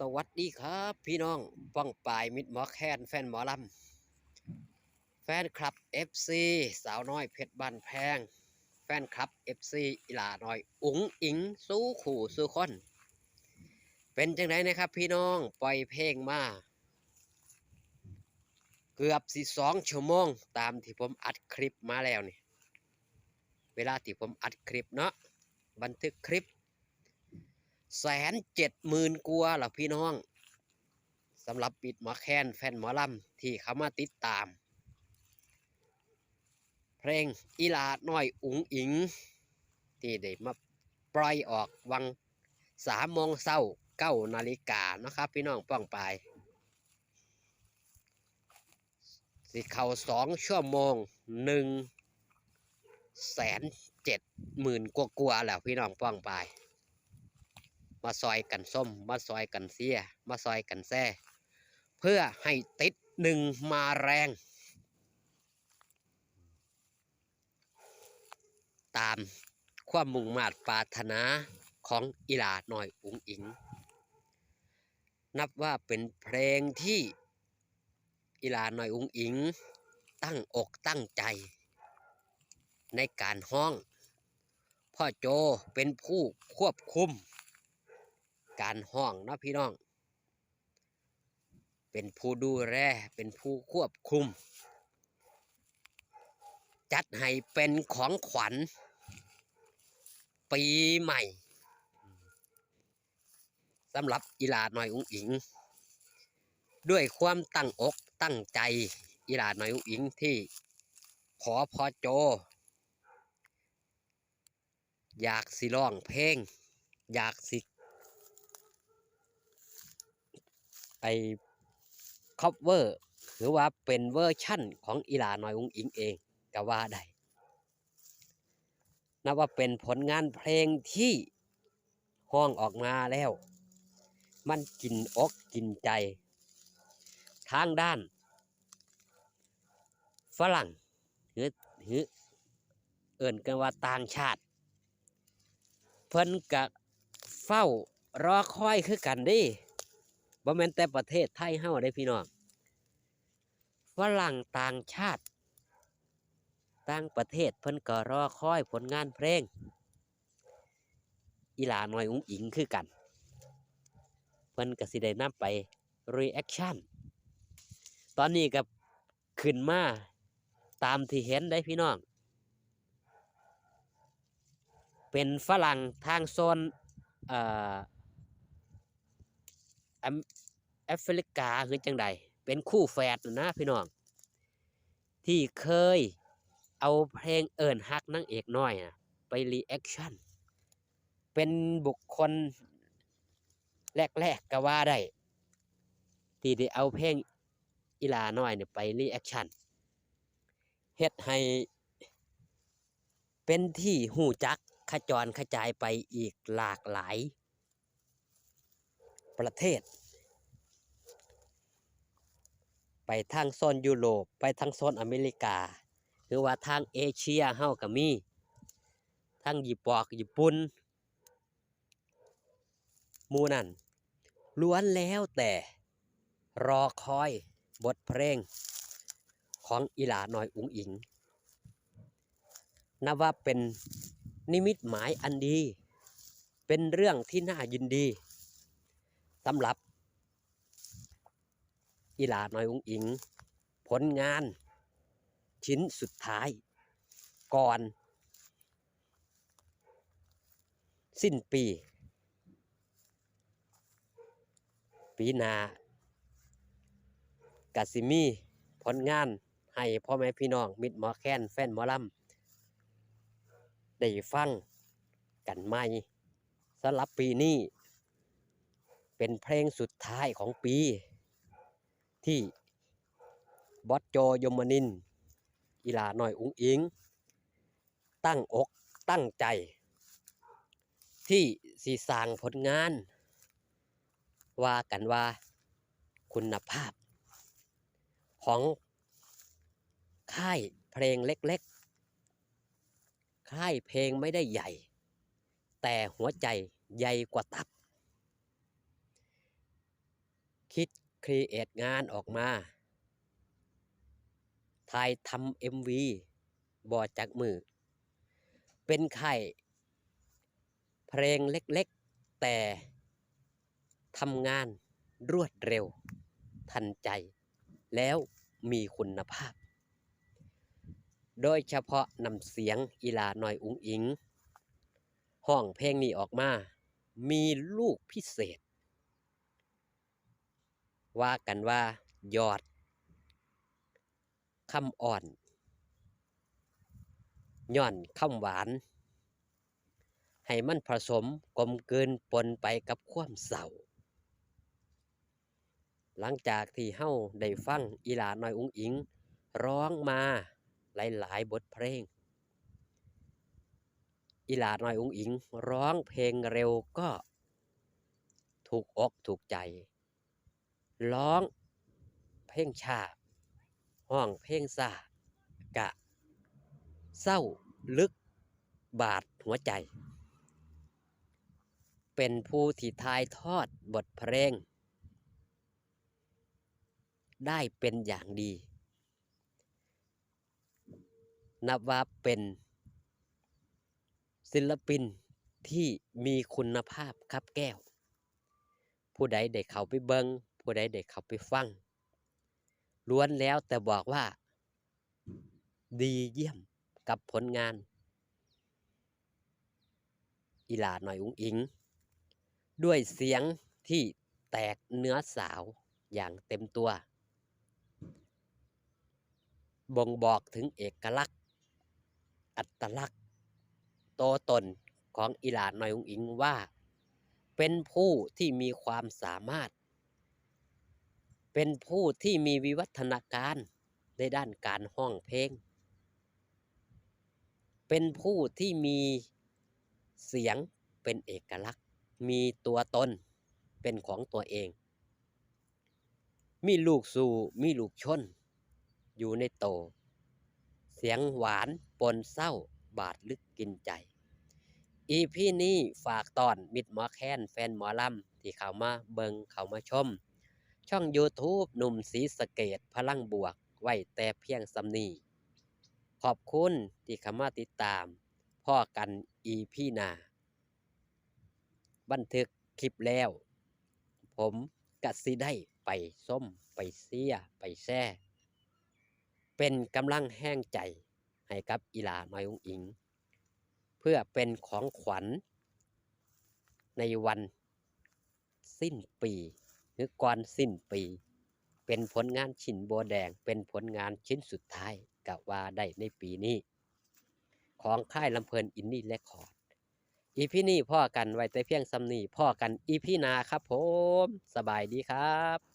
สวัสดีครับ พี่น้องป้องปายมิดหมอแคนแฟนหมอลำแฟนคลับ FC สาวน้อยเพชรบ้านแพง แฟนคลับ FC อีหลาน้อย อุ๋งอิงสู้ขู่สู้คน เป็นจังไดนะครับ พี่น้องปล่อยเพลงมา เกือบสิสองชั่วโมง ตามที่ผมอัดคลิปมาแล้วนี่ เวลาที่ผมอัดคลิปเนาะบันทึกคลิป แสนเจ็ดหมื่นกัวาล่ะพี่น้องสำหรับปิดหมอแคนแฟนหมอลำที่เขามาติดตาม เพลงอีลาน้อยอุ๋งอิง ที่ได้มาปล่อยออกวังสามโมงเศร้าเก้านาฬิกานะครับ พี่น้องป้องไป สิเข้าสองชั่วโมงหนึ่งแสนเจ็ดหมื่นกว่าๆแล้วพี่น้องป้องไป มาซอยกันส้ม มาซอยกันเสีย มาซอยกันแซ่เพื่อให้ติดหนึ่งมาแรง ตามความมุ่งมาดปรารถนาของอีหลาหน่อยอุ๋งอิง นับว่าเป็นเพลงที่อีหลาหน่อยอุ๋งอิง ตั้งอกตั้งใจ ในการห้อง พ่อโจเป็นผู้ควบคุม การห้องเนาะพี่น้อง เป็นผู้ดูแลเป็นผู้ควบคุม จัดให้เป็นของขวัญ ปีใหม่สำหรับอีหลาหน่อยอุ้งอิง ด้วยความตั้งอกตั้งใจอีหลาหน่อยอุ้งอิงที่ขอพอโจ อยากสิร้องเพลง อยากสิ ไอคอปเวอร์หรือว่าเป็นเวอร์ชั่นของอีหลาน้อยอุ้งอิงเองก็ว่าได้นับว่าเป็นผลงานเพลงที่ห้องออกมาแล้ว มันกินอกกินใจ ทางด้าน ฝรั่งหรือหรือเอิ่นกันว่าต่างชาติ เพิ่นกะเฝ้ารอคอยคือกันดิ บ่แม่นแต่ประเทศไทยเฮาได้พี่น้องฝรั่งต่างชาติ ต่างประเทศเพิ่นก็รอคอยผลงานเพลง อีหลาน้อยอุ้งอิงคือกัน เพิ่นก็สิได้นำไปรีแอคชั่นตอนนี้ก็ขึ้นมาตามที่เห็นได้พี่น้อง เป็นฝรั่งทางโซนเอ่อ แอฟริกาคือจังใดเป็นคู่แฝดนะนะพี่น้อง ที่เคยเอาเพลงเอิญฮักนางเอกน้อยนะไปรีแอคชั่น เป็นบุคคลแรกๆก็ว่าได้ ที่ได้เอาเพลงอีลาน้อยเนี่ยไปรีแอคชั่นเฮ็ดให้เป็นที่หูจักขจรขจายไปอีกหลากหลาย ประเทศ ไปทางโซนยุโรปไปทางโซนอเมริกา หรือว่าทางเอเชียเฮาก็มีทางญี่ปอกญี่ปุ่นมูนั่นล้วนแล้วแต่รอคอยบทเพลง ของอีหลาหน้อยอุ๋งอิงนับว่าเป็นนิมิตหมายอันดี เป็นเรื่องที่น่ายินดี สำหรับอีหลาน้อยอุ้งอิง ผลงาน ชิ้นสุดท้าย ก่อน สิ้นปี ปีหนากสิมี ผลงานให้พ่อแม่พี่น้อง มิตรหมอแค้นแฟนหมอลำได้ฟังกันใหม่สำหรับปีนี้ เป็นเพลงสุดท้ายของปี ที่บอสโจยมนินอีลาหน่อยอุ้งอิง ตั้งอกตั้งใจ ที่สีสางผลงาน ว่ากันว่าคุณภาพ ของค่ายเพลงเล็กๆ ค่ายเพลงไม่ได้ใหญ่ แต่หัวใจใหญ่กว่าตับ คิดครีเอทงานออกมาถ่ายทำเอ็มวีบอจากมือ เป็นไข่เพลงเล็กๆ แต่ทำงานรวดเร็ว ทันใจ แล้วมีคุณภาพ โดยเฉพาะนำเสียงอีลาหน่อยอุงอิง ห้องเพลงนี้ออกมา มีลูกพิเศษ ว่ากันว่ายอดคำอ่อน ย่อนคำหวาน ให้มันผสมกลมเกินปนไปกับความเศร้า หลังจากที่เฮาได้ฟังอีหลาน้อยอุ้งอิง ร้องมาหลายๆ บทเพลง อีหลาน้อยอุ้งอิง ร้องเพลงเร็วก็ถูกอกถูกใจ ร้อง เพลงชาห้องเพลงซากะ เศร้าลึกบาดหัวใจ เป็นผู้ที่ทายทอดบทเพลง ได้เป็นอย่างดี นับว่าเป็น ศิลปินที่มีคุณภาพครับแก้ว ผู้ใดได้เข้าไปเบิง ผู้ใดได้เข้าไปฟัง ล้วนแล้วแต่บอกว่า ดีเยี่ยมกับผลงาน อีลาหน่อยอุ้งอิง ด้วยเสียงที่แตกเนื้อสาวอย่างเต็มตัว บ่งบอกถึงเอกลักษณ์ อัตลักษณ์โตวตนของอีลาหน่อยอุ้งอิงว่า เป็นผู้ที่มีความสามารถ เป็นผู้ที่มีวิวัฒนาการในด้านการห้องเพลง เป็นผู้ที่มีเสียงเป็นเอกลักษณ์ มีตัวตนเป็นของตัวเอง มีลูกสู่มีลูกชน อยู่ในโต เสียงหวานปนเศร้าบาดลึกกินใจ อีพี่นี้ฝากตอนมิดหมอแค้นแฟนหมอลำที่เข้ามาเบิงเข้ามาชม ช่อง YouTube หนุ่มสีสเกตพลังบวก ไว้แต่เพียงสำนีขอบคุณที่เข้ามาติดตาม พ่อกันอีพี่นา บันทึกคลิปแล้ว ผมกัสิได้ไปส้มไปเสียไปแซ่เป็นกำลังแห้งใจ ให้กับอีหลาน้อยองอิง เพื่อเป็นของขวัญ ในวันสิ้นปี หรือก่อนสิ้นปี เป็นผลงานชิ้นโบวแดง เป็นผลงานชิ้นสุดท้ายกับว่าได้ในปีนี้ ของค่ายลำเพลินอินนี่และคอร์ดอีพี่นี่พ่อกันไว้แต่เพียงสำนีพ่อกันอีพี่นาครับผม สบายดีครับ